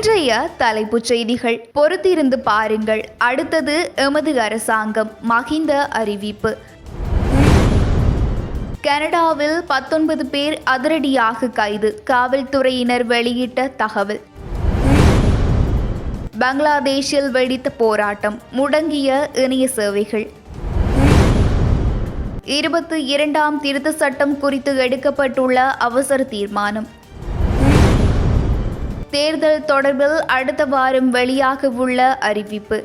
இன்றைய தலைப்புச் செய்திகள். பொறுத்திருந்து பாருங்கள். அடுத்தது எமது அரசாங்கம். மகிந்த அறிவிப்பு. கனடாவில் பத்தொன்பது பேர் அதிரடியாக கைது. காவல்துறையினர் வெளியிட்ட தகவல். பங்களாதேஷில் வெடித்த போராட்டம். முடங்கிய இணைய சேவைகள். இருபத்தி இரண்டாம் திருத்த சட்டம் குறித்து எடுக்கப்பட்டுள்ள அவசர தீர்மானம். தேர்தல் தொடர்பில் அடுத்த வாரம் வெளியாக உள்ள அறிவிப்பு.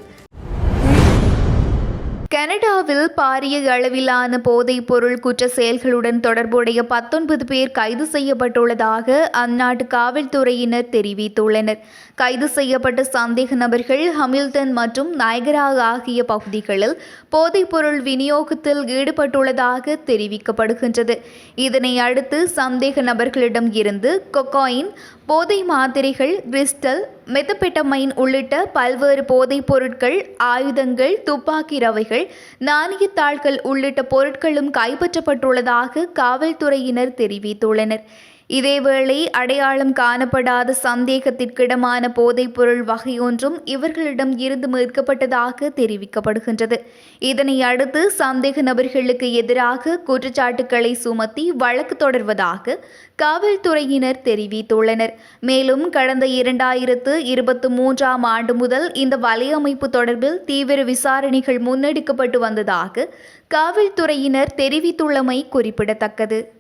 கனடாவில் பாரிய அளவிலான போதைப் பொருள் குற்ற செயல்களுடன் தொடர்புடைய பத்தொன்பது பேர் கைது செய்யப்பட்டுள்ளதாக அந்நாட்டு காவல்துறையினர் தெரிவித்துள்ளனர். கைது செய்யப்பட்ட சந்தேக நபர்கள் ஹமில்டன் மற்றும் நயகரா ஆகிய பகுதிகளில் போதைப் பொருள் விநியோகத்தில் ஈடுபட்டுள்ளதாக தெரிவிக்கப்படுகின்றது. இதனை அடுத்து சந்தேக நபர்களிடம் இருந்து கொக்காயின் போதை மாத்திரைகள் கிறிஸ்டல் மெத்தபெட்டமைன் உள்ளிட்ட பல்வேறு போதைப் பொருட்கள் ஆயுதங்கள் துப்பாக்கி ரவைகள் நாணயத்தாள்கள் உள்ளிட்ட பொருட்களும் கைப்பற்றப்பட்டுள்ளதாக காவல்துறையினர் தெரிவித்துள்ளனர். இதேவேளை அடையாளம் காணப்படாத சந்தேகத்திற்கிடமான போதைப்பொருள் வகையொன்றும் இவர்களிடம் இருந்து மீட்கப்பட்டதாக தெரிவிக்கப்படுகின்றது. இதனை அடுத்து சந்தேக நபர்களுக்கு எதிராக குற்றச்சாட்டுக்களை சுமத்தி வழக்கு தொடர்வதாக காவல்துறையினர் தெரிவித்துள்ளனர். மேலும் கடந்த இரண்டாயிரத்து இருபத்தி மூன்றாம் ஆண்டு முதல் இந்த வலையமைப்பு தொடர்பில் தீவிர விசாரணைகள் முன்னெடுக்கப்பட்டு வந்ததாக காவல்துறையினர் தெரிவித்துள்ளமை குறிப்பிடத்தக்கது.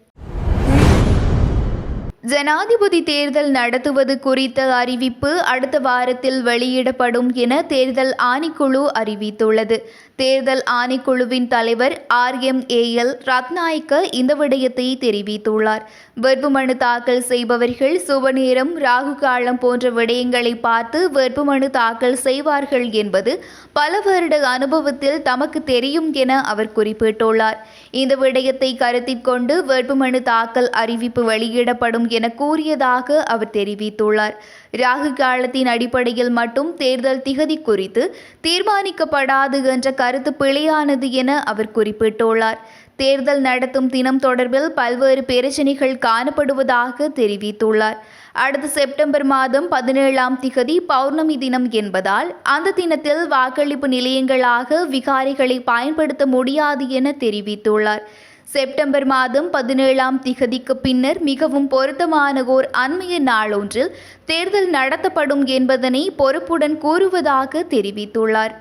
ஜனாதிபதி தேர்தல் நடத்துவது குறித்த அறிவிப்பு அடுத்த வாரத்தில் வெளியிடப்படும் என தேர்தல் ஆணைக்குழு அறிவித்துள்ளது. தேர்தல் ஆணைக்குழுவின் தலைவர் ஆர் எம் ஏஎல் ரத்நாயக்க இந்த விடயத்தை தெரிவித்துள்ளார். வேட்புமனு தாக்கல் செய்பவர்கள் சுபநேரம் ராகு காலம் போன்ற விடயங்களை பார்த்து வேட்புமனு தாக்கல் செய்வார்கள் என்பது பல வருட அனுபவத்தில் தமக்கு தெரியும் என அவர் குறிப்பிட்டுள்ளார். இந்த விடயத்தை கருத்தில் கொண்டு வேட்புமனு தாக்கல் அறிவிப்பு வெளியிடப்படும் என கூறியதாக அவர் தெரிவித்துள்ளார். ராகு காலத்தின் அடிப்படையில் மட்டும் தேர்தல் திகதி குறித்து தீர்மானிக்கப்படாது என்ற கருத்து பிழையானது என அவர் குறிப்பிட்டுள்ளார். தேர்தல் நடத்தும் தினம் தொடர்பில் பல்வேறு பிரச்சினைகள் காணப்படுவதாக தெரிவித்துள்ளார். அடுத்த செப்டம்பர் மாதம் பதினேழாம் திகதி பௌர்ணமி தினம் என்பதால் அந்த தினத்தில் வாக்களிப்பு நிலையங்களாக விகாரிகளை பயன்படுத்த முடியாது என தெரிவித்துள்ளார். செப்டம்பர் மாதம் பதினேழாம் திகதிக்கு பின்னர் மிகவும் பொருத்தமான ஓர் அண்மைய நாளொன்றில் தேர்தல் நடத்தப்படும் என்பதனை பொறுப்புடன் கூறுவதாக தெரிவித்துள்ளார்.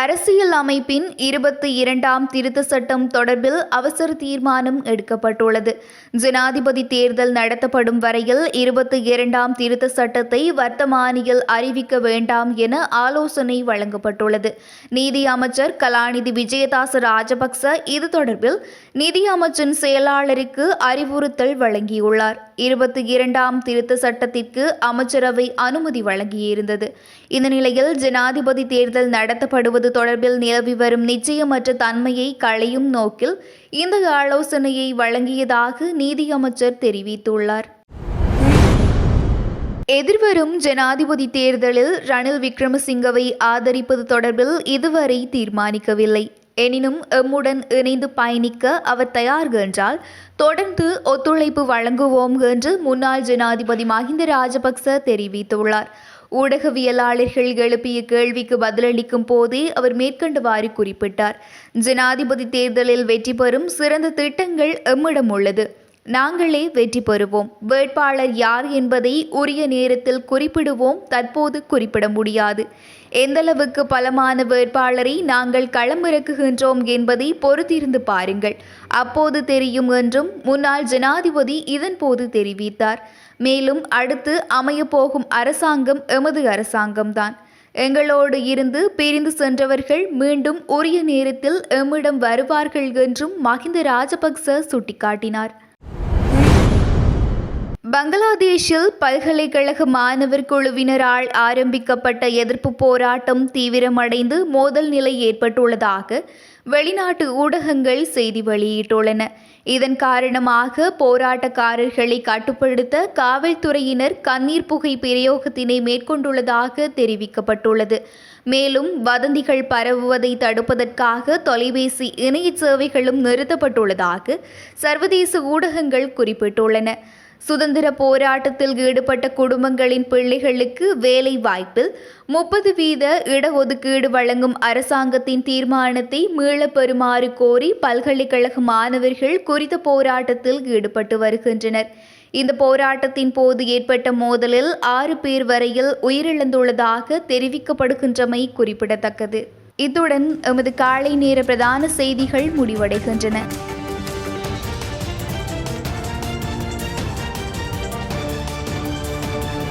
அரசியல் அமைப்பின் இருபத்தி இரண்டாம் திருத்த சட்டம் தொடர்பில் அவசர தீர்மானம் எடுக்கப்பட்டுள்ளது. ஜனாதிபதி தேர்தல் நடத்தப்படும் வரையில் இருபத்தி இரண்டாம் திருத்த சட்டத்தை வர்த்தமானியில் அறிவிக்க வேண்டாம் என ஆலோசனை வழங்கப்பட்டுள்ளது. நீதி அமைச்சர் கலாநிதி விஜயதாச ராஜபக்ச இது தொடர்பில் நிதி அமைச்சின் செயலாளருக்கு அறிவுறுத்தல் வழங்கியுள்ளார். இருபத்தி இரண்டாம் திருத்த சட்டத்திற்கு அமைச்சரவை அனுமதி வழங்கியிருந்தது. இந்த நிலையில் ஜனாதிபதி தேர்தல் நடத்தப்படுவது தொடர்பில் நிலவி வரும் நிச்சயமற்ற தன்மையை களையும் நோக்கில் இந்த ஆலோசனையை வழங்கியதாக நீதியமைச்சர் தெரிவித்துள்ளார். எதிர்வரும் ஜனாதிபதி தேர்தலில் ரணில் விக்ரமசிங்கவை ஆதரிப்பது தொடர்பில் இதுவரை தீர்மானிக்கவில்லை. எனினும் எம்முடன் இணைந்து பயணிக்க அவர் தயார் என்றால் தொடர்ந்து ஒத்துழைப்பு வழங்குவோம் என்று முன்னாள் ஜனாதிபதி மஹிந்த ராஜபக்ச தெரிவித்துள்ளார். ஊடகவியலாளர்கள் எழுப்பிய கேள்விக்கு பதிலளிக்கும் போதே அவர் மேற்கண்டவாறு குறிப்பிட்டார். ஜனாதிபதி தேர்தலில் வெற்றி பெறும் சிறந்த திட்டங்கள் எம்மிடம் உள்ளது. நாங்களே வெற்றி பெறுவோம். வேட்பாளர் யார் என்பதை உரிய நேரத்தில் குறிப்பிடுவோம். தற்போது குறிப்பிட முடியாது. எந்தளவுக்கு பலமான வேட்பாளரை நாங்கள் களமிறக்குகின்றோம் என்பதை பொறுத்திருந்து பாருங்கள். அப்போது தெரியும் என்றும் முன்னாள் ஜனாதிபதி இதன்போது தெரிவித்தார். மேலும் அடுத்து அமையப்போகும் அரசாங்கம் எமது அரசாங்கம்தான். எங்களோடு இருந்து பிரிந்து சென்றவர்கள் மீண்டும் உரிய நேரத்தில் எம்மிடம் வருவார்கள் என்றும் மஹிந்த ராஜபக்ச சுட்டிக்காட்டினார். பங்களாதேஷில் பல்கலைக்கழக மாணவர் குழுவினரால் ஆரம்பிக்கப்பட்ட எதிர்ப்பு போராட்டம் தீவிரமடைந்து மோதல் நிலை ஏற்பட்டுள்ளதாக வெளிநாட்டு ஊடகங்கள் செய்தி வெளியிட்டுள்ளன. இதன் காரணமாக போராட்டக்காரர்களை கட்டுப்படுத்த காவல்துறையினர் கண்ணீர் புகை பிரயோகத்தினை மேற்கொண்டுள்ளதாக தெரிவிக்கப்பட்டுள்ளது. மேலும் வதந்திகள் பரவுவதை தடுப்பதற்காக தொலைபேசி இணைய சேவைகளும் நிறுத்தப்பட்டுள்ளதாக சர்வதேச ஊடகங்கள் குறிப்பிட்டுள்ளன. சுதந்திர போராட்டத்தில் ஈடுபட்ட குடும்பங்களின் பிள்ளைகளுக்கு வேலை வாய்ப்பில் முப்பது வீத இடஒதுக்கீடு வழங்கும் அரசாங்கத்தின் தீர்மானத்தை மீளப் பெறுமாறு கோரி பல்கலைக்கழக மாணவர்கள் குறித்த போராட்டத்தில் ஈடுபட்டு வருகின்றனர். இந்த போராட்டத்தின் போது ஏற்பட்ட மோதலில் ஆறு பேர் வரையில் உயிரிழந்துள்ளதாக தெரிவிக்கப்படுகின்றமை குறிப்பிடத்தக்கது. இத்துடன் எமது காலை நேர பிரதான செய்திகள் முடிவடைகின்றன.